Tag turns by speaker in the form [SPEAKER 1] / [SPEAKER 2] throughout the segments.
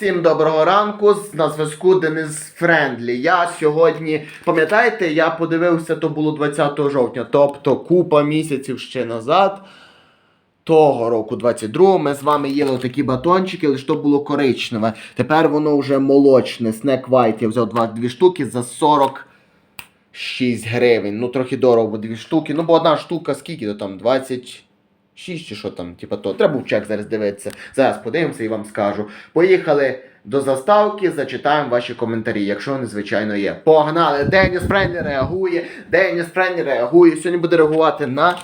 [SPEAKER 1] Всім доброго ранку. На зв'язку Денис Френдлі. Я сьогодні, пам'ятаєте, я подивився, то було 20 жовтня, тобто купа місяців ще назад. Того року, 22-го, ми з вами їли такі батончики, лише то було коричневе. Тепер воно вже молочне. Snack White. Я взяв два, дві штуки за 46 гривень. Ну, трохи дорого, бо дві штуки. Ну, бо одна штука скільки то там? 26 чи що там, типа то. Треба був чек зараз дивитися. Зараз подивимося і вам скажу. Поїхали до заставки, зачитаємо ваші коментарі, якщо вони, звичайно, є. Погнали! Деніс Френлі реагує. Деніс Френлі реагує. Сьогодні буде реагувати на.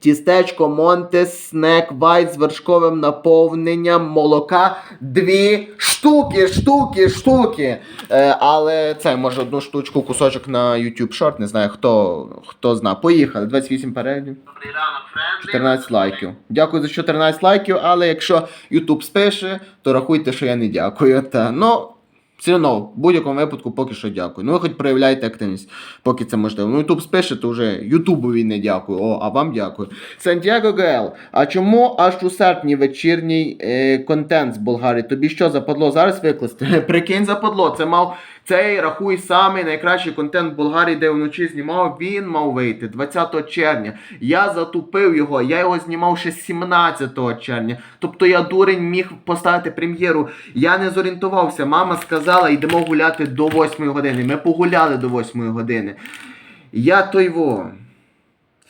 [SPEAKER 1] Тістечко Монтес Снек Вайт з вершковим наповненням молока. Дві штуки, штуки, штуки. Е, але це може одну штучку, кусочок на YouTube Short, не знаю хто, хто зна. Поїхали. 28 переглядів.
[SPEAKER 2] Добрий ранок, Френдлі.
[SPEAKER 1] 14 лайків. Дякую за 14 лайків, але якщо YouTube спише, то рахуйте, що я не дякую. Та ну. Все одно, в будь-якому випадку поки що дякую. Ну ви хоч проявляйте активність, поки це можливо. Ну Ютуб спише, то вже Ютубові не дякую. О, а вам дякую. Сантьяго ГЛ. А чому аж у серпні вечірній е, контент з Болгарії? Тобі що западло зараз викласти? Прикинь, западло. Це мав цей рахуй самий найкращий контент Болгарії, де вночі знімав. Він мав вийти 20 червня. Я затупив його, я його знімав ще 17 червня. Тобто я дурень міг поставити прем'єру. Я не зорієнтувався. Мама сказала, йдемо гуляти до 8 години. Ми погуляли до 8 години. Я той во.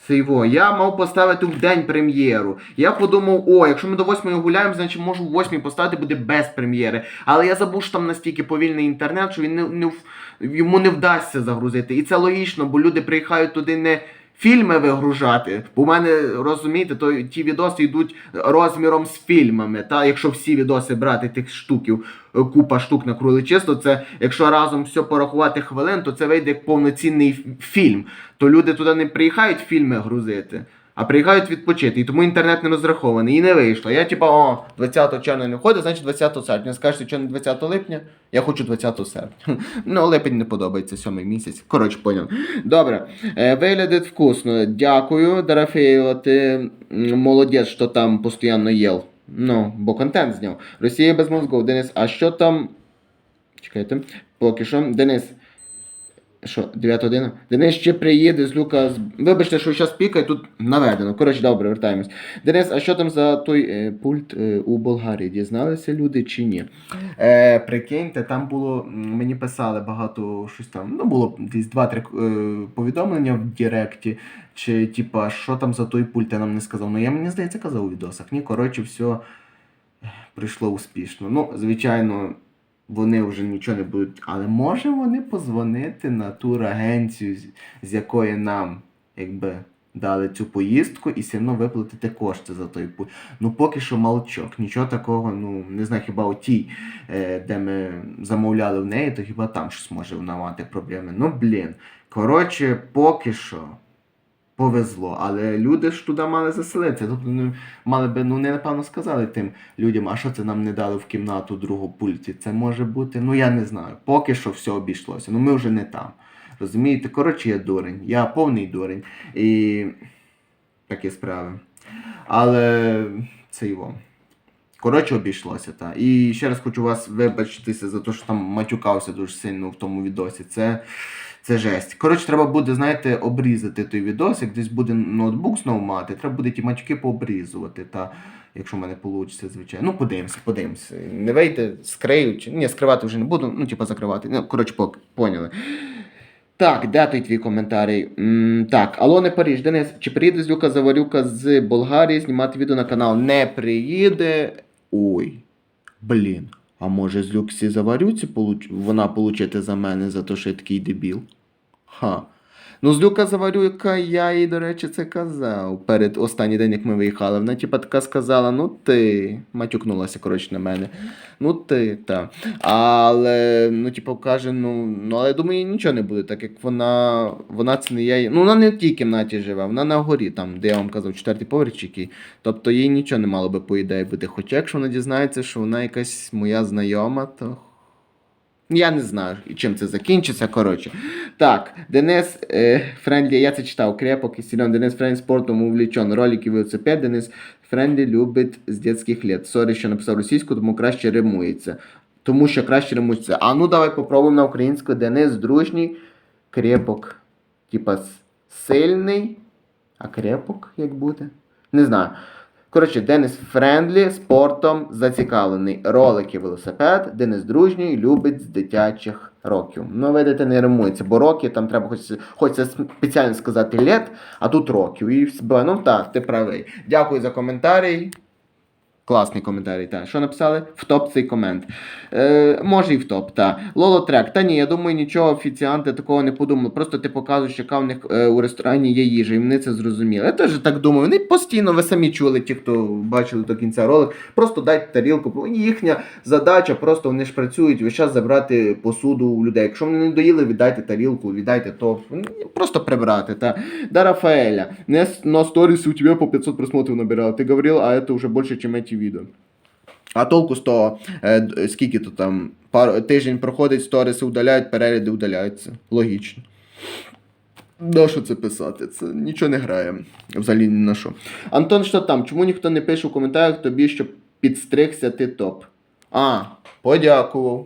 [SPEAKER 1] Сейво, я мав поставити в день прем'єру. Я подумав, о, якщо ми до 8 гуляємо, значить можу в 8 поставити буде без прем'єри. Але я забув, що там настільки повільний інтернет, що він не, не, йому не вдасться загрузити. І це логічно, бо люди приїхають туди не фільми вигружати. В мене, розумієте, то ті відоси йдуть розміром з фільмами. Та якщо всі відоси брати тих штуків, е, купа штук на крули чисто, це якщо разом все порахувати хвилин, то це вийде як повноцінний фільм. То люди туди не приїхають фільми грузити. А приїхають відпочити, і тому інтернет не розрахований. І не вийшло. Я типа, о, 20 червня не входить, значить 20 серпня. Скажете, що не 20 липня, я хочу 20 серпня. Ну, липень не подобається, сьомий місяць. Коротше, поняв. Добре. Е, виглядить вкусно. Дякую, Дорофеєва, ти молодець, що там постійно їл. Ну, бо контент зняв. Росія без мозгов. Денис, а що там. Чекайте, поки що. Денис. Що, 9 година? Денис ще приїде з Люка. Вибачте, що зараз пікає, тут наведено. Коротше, добре, вертаємось. Денис, а що там за той е, пульт е, у Болгарії? Дізналися люди чи ні? Е, прикиньте, там було. Мені писали багато щось там. Ну, було десь 2-3 е, повідомлення в Директі. Чи, типа, що там за той пульт, я нам не сказав. Ну, я мені здається, казав у відосах. Ні, коротше, все прийшло успішно. Ну, звичайно, вони вже нічого не будуть. Але може вони позвонити на турагенцію, з, з якої нам якби дали цю поїздку і все одно виплатити кошти за той путь. Ну, поки що молчок. Нічого такого, ну, не знаю, хіба у тій, е, де ми замовляли в неї, то хіба там щось може вона мати проблеми. Ну, блін. Коротше, поки що. Повезло, але люди ж туди мали заселитися. Тобто ну, мали би, ну не напевно сказали тим людям, а що це нам не дали в кімнату другу пульті. Це може бути, ну я не знаю. Поки що все обійшлося. Ну ми вже не там. Розумієте? Коротше, я дурень. Я повний дурень. І такі справи. Але це його. Коротше, обійшлося, так. І ще раз хочу вас вибачитися за те, що там матюкався дуже сильно в тому відосі. Це, це жесть. Коротше, треба буде, знаєте, обрізати той відос, як десь буде ноутбук знову мати, треба буде ті матюки пообрізувати. Та, якщо в мене вийде, звичайно. Ну, подивимося, подивимося. Не вийде, скрию. Чи... Ні, скривати вже не буду, ну, типу, закривати. Ну, коротше, поняли. Так, де той твій коментарій? Так, алло, не Паріж. Денис, чи приїде з Люка Заварюка з Болгарії знімати відео на канал? Не приїде. Ой. Блін. А може з Люксі Заварюці вона получити за мене за те, що я такий дебіл? Ха. Ну, з Люка Заварюка я їй, до речі, це казав перед останній день, як ми виїхали. Вона, типа, така сказала: ну ти. Матюкнулася, коротше, на мене. Ну ти, та. Але, ну, типу, каже, ну, ну, але я думаю, їй нічого не буде, так як вона, вона це не я. Ну, вона не в тій кімнаті живе, вона на горі, там, де я вам казав, четвертий поверх який. Тобто їй нічого не мало би, по ідеї, бути. Хоча, якщо вона дізнається, що вона якась моя знайома, то Я не знаю, чим це закінчиться. Коротше. Так, Денис е, Френдлі, я це читав, крепок і силен. Денис Френдлі спортом увлечен. Ролики велосипед. Денис Френдлі любить з дитячих літ. Сорі, що написав російську, тому краще римується. Тому що краще римується. А ну давай попробуємо на українську. Денис дружній, крепок. Типа сильний. А крепок як буде? Не знаю. Коротше, Денис Френдлі спортом зацікавлений. Ролики велосипед, Денис дружній, любить з дитячих років. Ну, видите, не римується, бо роки там треба хоч, хочеться спеціально сказати лет, а тут років. І. Ну так, ти правий. Дякую за коментарій. Класний коментарій, так. Що написали? В топ цей комент. Е, може і в топ, так. Лоло трек. Та ні, я думаю, нічого офіціанти такого не подумали. Просто ти показуєш, яка в них е, у ресторані є їжа, і вони це зрозуміли. Я теж так думаю. Вони постійно, ви самі чули, ті, хто бачили до кінця ролик, просто дайте тарілку. бо Їхня задача, просто вони ж працюють весь час забрати посуду у людей. Якщо вони не доїли, віддайте тарілку, віддайте то. Просто прибрати. Та. Да, Рафаэля, не с- на сторис у тебя по 500 просмотров набирал. Ты говорил, а это уже больше, чем эти видео. А толку з того, е, скільки то там, пару, тиждень проходить, сториси удаляють, перегляди удаляються. Логічно. Да, що це писати? Це нічого не грає. Взагалі ні на що. Антон, що там? Чому ніхто не пише у коментарях тобі, щоб підстригся ти топ? А, подякував.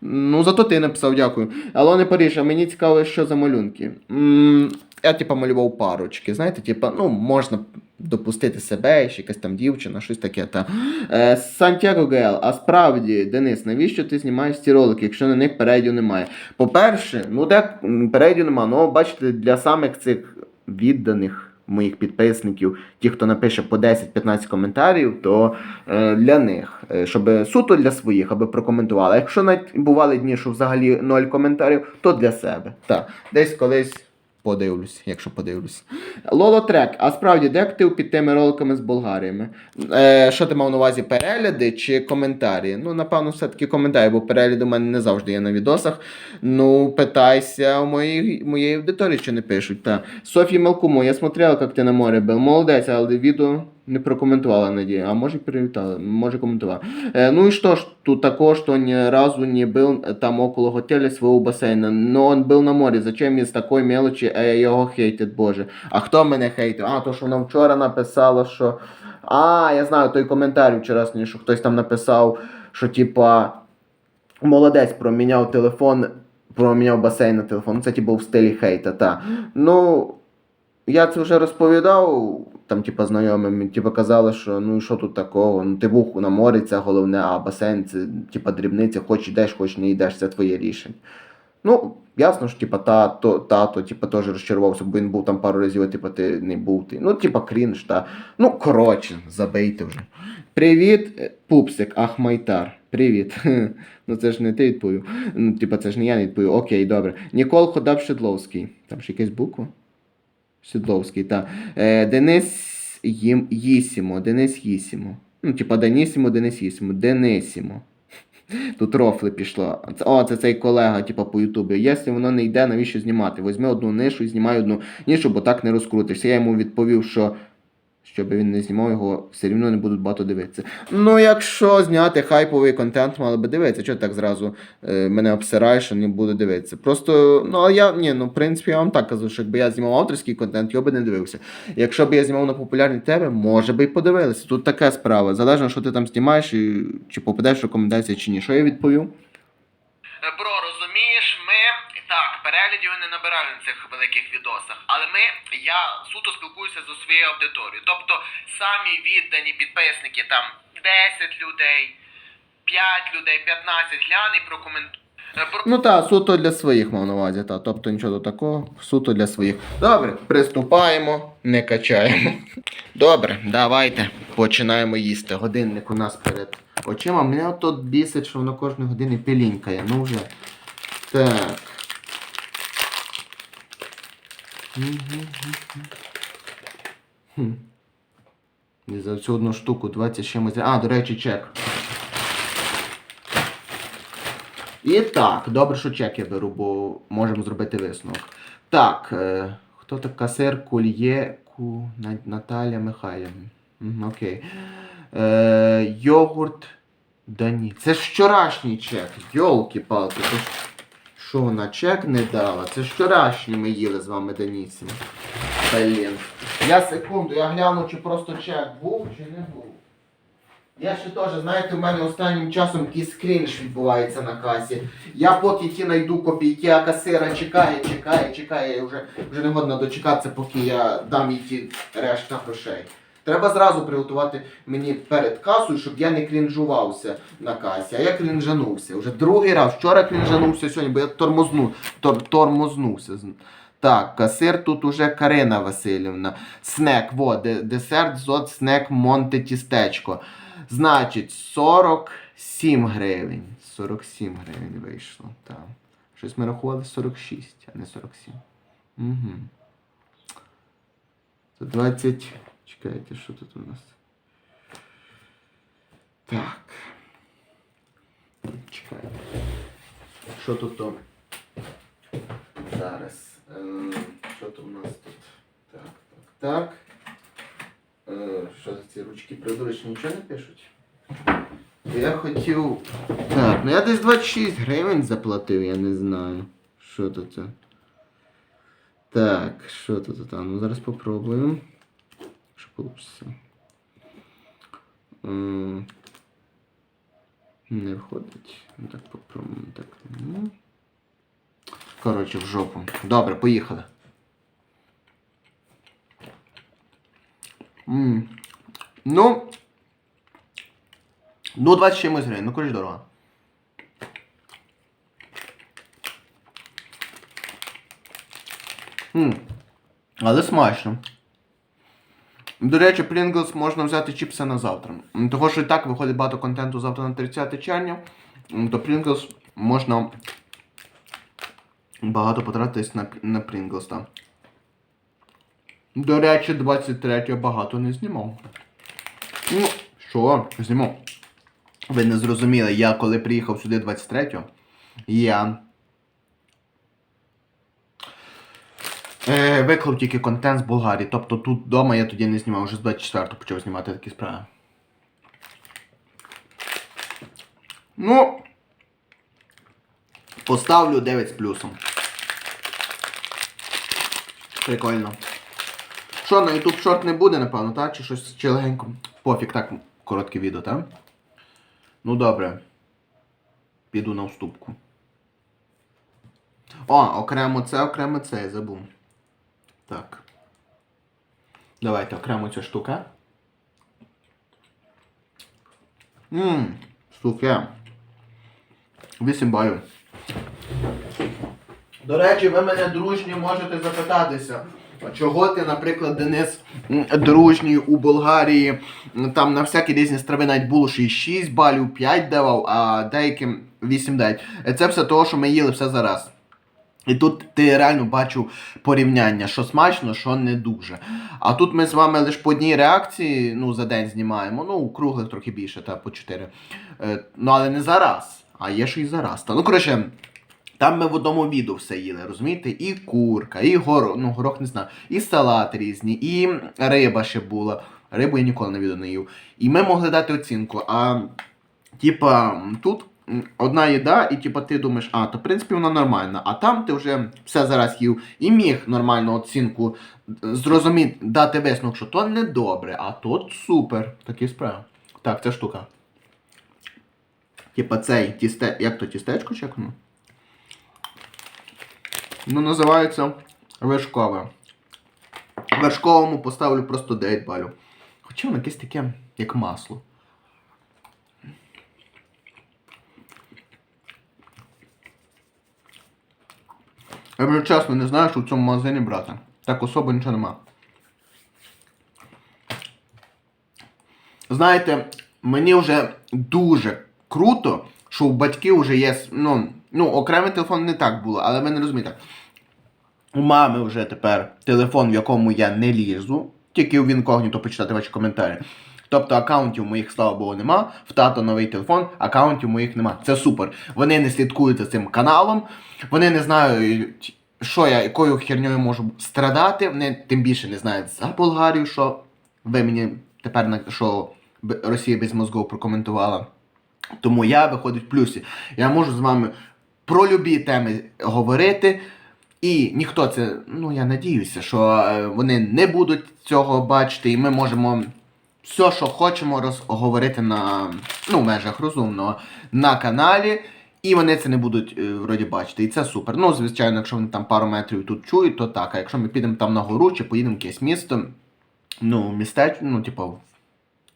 [SPEAKER 1] Ну, зато ти написав, дякую. Алоне Париж, а мені цікаво, що за малюнки. м я, типа, малював парочки. Знаєте, типа, ну, можна допустити себе, ще якась там дівчина, щось таке. Та. Е, Сантьяго ГЛ, а справді, Денис, навіщо ти знімаєш ці ролики, якщо на них передів немає? По-перше, ну де м, передів немає, ну, бачите, для самих цих відданих. Моїх підписників, ті, хто напише по 10-15 коментарів, то е, для них, е, щоб суто для своїх, аби прокоментували. Якщо навіть бували дні, що взагалі ноль коментарів, то для себе. Так, десь колись подивлюсь, якщо подивлюсь. Лоло трек, а справді, де актив під тими роликами з Болгаріями? Е, що ти мав на увазі, перегляди чи коментарі? Ну, напевно, все-таки коментарі, бо перегляди у мене не завжди є на відосах. Ну, питайся у моїй, моєї аудиторії, чи не пишуть. Та. Софія Малкумо, я смотрела, як ти на море був. Молодець, але відео не прокоментувала, надію. А може привітала, може коментувала. Э, ну и что ж, тут такого, что ни разу не был там около готеля своего бассейна. Но он был на морі. Зачем із такої мелочі а його хейтять, боже. А хто мене хейтив? А, то, що вона вчора написала, що. А, я знаю той коментар вчорашній, що хтось там написав, що типа. Молодець проміняв телефон, проміняв басейн на телефон. Це типу в стилі хейта, та. Ну, я це вже розповідав, там, типа, знайомим, типа, казали, що ну що тут такого? Ну, ти був на морі, це головне, а басейн це типа дрібниця, хоч йдеш, хоч не йдеш, це твоє рішення. Ну, ясно ж, типа, тато, тато, типа, теж розчарувався, бо він був там пару разів, а, ти не був ти. Ну, типа, крінж, та. Ну, коротше, забийте вже. Привіт, е, пупсик, Ахмайтар. Привіт. Ну це ж не ти відповів. Ну, типа, це ж не я не відповів. Окей, добре. Нікол Ходаб Шедловський. Там ж якась буква? Сідловський, та. Е, Денис Їм, Їсімо, Денис Їсімо. Ну, типа Денісімо, Денис Їсімо, Денисімо. Тут рофли пішло. О, це цей колега, типа по Ютубі. Якщо воно не йде, навіщо знімати? Возьми одну нишу і знімай одну нішу, бо так не розкрутишся. Я йому відповів, що щоб він не знімав його, все рівно не будуть багато дивитися. Ну, якщо зняти хайповий контент, мали би дивитися. Чого так зразу е, мене обсираєш, що не буду дивитися? Просто, ну, а я, ні, ну, в принципі, я вам так кажу, що якби я знімав авторський контент, його би не дивився. Якщо б я знімав на популярні теми, може би і подивилися. Тут така справа. Залежно, що ти там знімаєш, і, чи попадеш в рекомендації, чи ні. Що я відповів?
[SPEAKER 2] Розумієш, ми переглядів не набираємо на цих великих відосах, але ми, я суто спілкуюся зі своєю аудиторією. Тобто самі віддані підписники, там 10 людей, 5 людей, 15 гляне і прокоментує.
[SPEAKER 1] Ну так, суто для своїх мав на увазі, та. Тобто нічого до такого, суто для своїх. Добре, приступаємо, не качаємо. Добре, давайте починаємо їсти. Годинник у нас перед очима. Мене тут бісить, що воно кожної години пилінькає. Ну вже. Так. Хм. І за цю одну штуку 20 з чимось. А, до речі, чек. І так, добре, що чек я беру, бо можемо зробити висновок. Так, е, хто така сир Кульє Ку... Наталя Михайлівна. Окей. Е, йогурт Да. Це вчорашній чек. Йолки-палки. Це. Що вона чек не дала? Це ж вчорашній ми їли з вами Данісім. Блін. Я секунду, я гляну, чи просто чек був, чи не був. Я ще теж, знаєте, у мене останнім часом такий скрінж відбувається на касі. Я поки ті знайду копійки, а касира чекає, чекає, чекає. Вже, вже не годна дочекатися, поки я дам їй ті решта грошей. Треба зразу приготувати мені перед касою, щоб я не крінжувався на касі. А я крінжанувся. Вже другий раз. Вчора крінжанувся сьогодні, бо я тормозну, тор, тормознувся. Так, касир тут уже Карина Васильівна. Снек, во, десерт зод снек Монте тістечко. Значить, 47 гривень. 47 гривень вийшло. Так. Щось ми рахували 46, а не 47. Угу. Це 20. Чекайте, що тут у нас? Так. Чекайте. Що тут? то? Зараз. Е, що тут у нас тут? Так, так, так. Е, що за ці ручки придурочні нічого не пишуть? Я хотів. Так, ну я десь 26 гривень заплатив, я не знаю. Що тут? Так, що тут? А, ну зараз попробуємо. М, Не входить. Ну, Так. Так. Коротше, в жопу. Добре, поїхали. М. Ну. Ну, 20 чимось гривень, ну коротше дорого. М. Але смачно. До речі, Pringles можна взяти чіпси на завтра. Того, що і так виходить багато контенту завтра на 30 червня, то Pringles можна багато потратитись на, на Pringles, так. До речі, 23 багато не знімав. Ну, що, знімав. Ви не зрозуміли, я коли приїхав сюди 23-го, я е, виклав тільки контент з Болгарії. Тобто тут вдома я тоді не знімав, вже з 24-го почав знімати такі справи. Ну, поставлю 9 з плюсом. Прикольно. Що, на YouTube шорт не буде, напевно, так? Чи щось чи легенько? Пофіг, так, коротке відео, так? Ну добре. Піду на уступку. О, окремо це, окремо це, я забув. Так. Давайте окремо ця штука. Ммм, суке. 8 балів. До речі, ви мене дружні можете запитатися. Чого ти, наприклад, Денис дружній у Болгарії, там на всякі різні страви навіть було що і 6 балів, 5 давав, а деяким 8-9. Е, Це все того, що ми їли все зараз. І тут ти реально бачу порівняння, що смачно, що не дуже. А тут ми з вами лише по одній реакції ну, за день знімаємо. Ну, круглих трохи більше, та по 4. Е, ну, але не зараз, а є що і зараз. Та. Ну, коротше, там ми в одному відео все їли, розумієте? І курка, і горох, ну горох не знаю, і салат різні, і риба ще була. Рибу я ніколи на відео не їв. І ми могли дати оцінку. А типа тут одна їда, і типа ти думаєш, а, то в принципі вона нормальна. А там ти вже все зараз їв і міг нормальну оцінку зрозуміти, дати висновок, що то не добре, а тут супер. Такі справи. Так, ця штука. Типа цей тісте. Як то тістечко чи? Ну, називається вершкове. Вершковому поставлю просто 9 балів. Хоча воно якесь таке, як масло. Я вже чесно не знаю, що в цьому магазині брати. Так особо нічого нема. Знаєте, мені вже дуже круто, що у батьків вже є. Ну, ну, окремий телефон не так було, але ви не розумієте. У мами вже тепер телефон, в якому я не лізу, тільки в інкогніто почитати ваші коментарі. Тобто аккаунтів моїх, слава Богу, нема. В тато новий телефон, аккаунтів моїх нема. Це супер. Вони не слідкують за цим каналом, вони не знають, що я, якою херньою можу страдати. Вони тим більше не знають за Болгарію, що ви мені тепер на що Росія без мозгов прокоментувала. Тому я виходить в плюсі. Я можу з вами про любі теми говорити. І ніхто це, ну я надіюся, що е, вони не будуть цього бачити, і ми можемо все, що хочемо, розговорити на ну, межах розумного на каналі. І вони це не будуть е, вроді бачити. І це супер. Ну, звичайно, якщо вони там пару метрів тут чують, то так. А якщо ми підемо там на гору чи поїдемо в якесь місто, ну, містеч, ну, типу,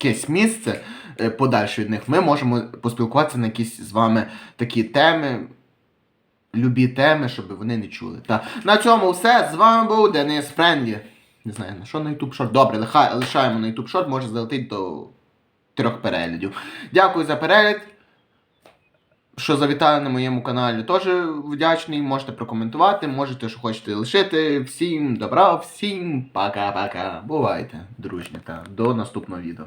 [SPEAKER 1] якесь місце е, подальше від них, ми можемо поспілкуватися на якісь з вами такі теми. Любі теми, щоб вони не чули. Та на цьому все. З вами був Денис Френдлі. Не знаю, на що на YouTube Short. Добре, лишаємо на YouTube Short, може залетить до трьох переглядів. Дякую за перегляд. Що завітали на моєму каналі, теж вдячний. Можете прокоментувати, можете, що хочете лишити. Всім добра, всім пока-пока. Бувайте, дружні, та до наступного відео.